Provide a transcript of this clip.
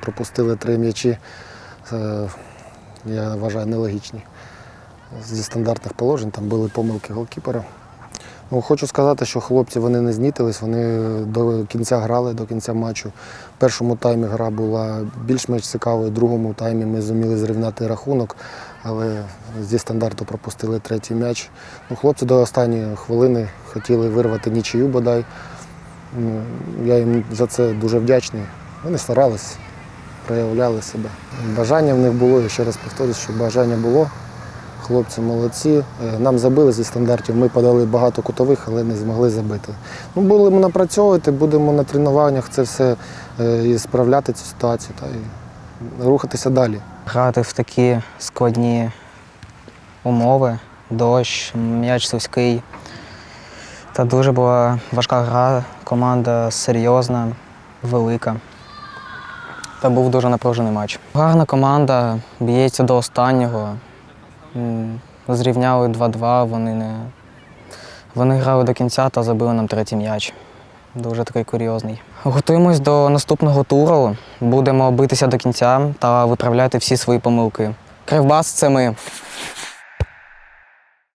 пропустили три м'ячі. Е, Я вважаю нелогічні. Зі стандартних положень там були помилки голкіпера. Ну, хочу сказати, що хлопці вони не знітились, вони до кінця грали, до кінця матчу. В першому таймі гра була більш-менш цікавою, в другому таймі ми зуміли зрівняти рахунок, але зі стандарту пропустили третій м'яч. Ну, хлопці до останньої хвилини хотіли вирвати нічию бодай. Ну, я їм за це дуже вдячний. Вони старались, проявляли себе. Бажання в них було, я ще раз повторюю, що бажання було. Хлопці молодці. Е, Нам забили зі стандартів. Ми подали багато кутових, але не змогли забити. Ну, будемо напрацьовувати, будемо на тренуваннях це все е, і справляти цю ситуацію та і рухатися далі. Грати в такі складні умови, дощ, м'яч слизький. Та дуже була важка гра, команда серйозна, велика. Та був дуже напружений матч. Гарна команда, б'ється до останнього. Зрівняли 2-2, вони не. Вони грали до кінця та забили нам третій м'яч. Дуже такий курйозний. Готуємось до наступного туру. Будемо битися до кінця та виправляти всі свої помилки. Кривбас це ми.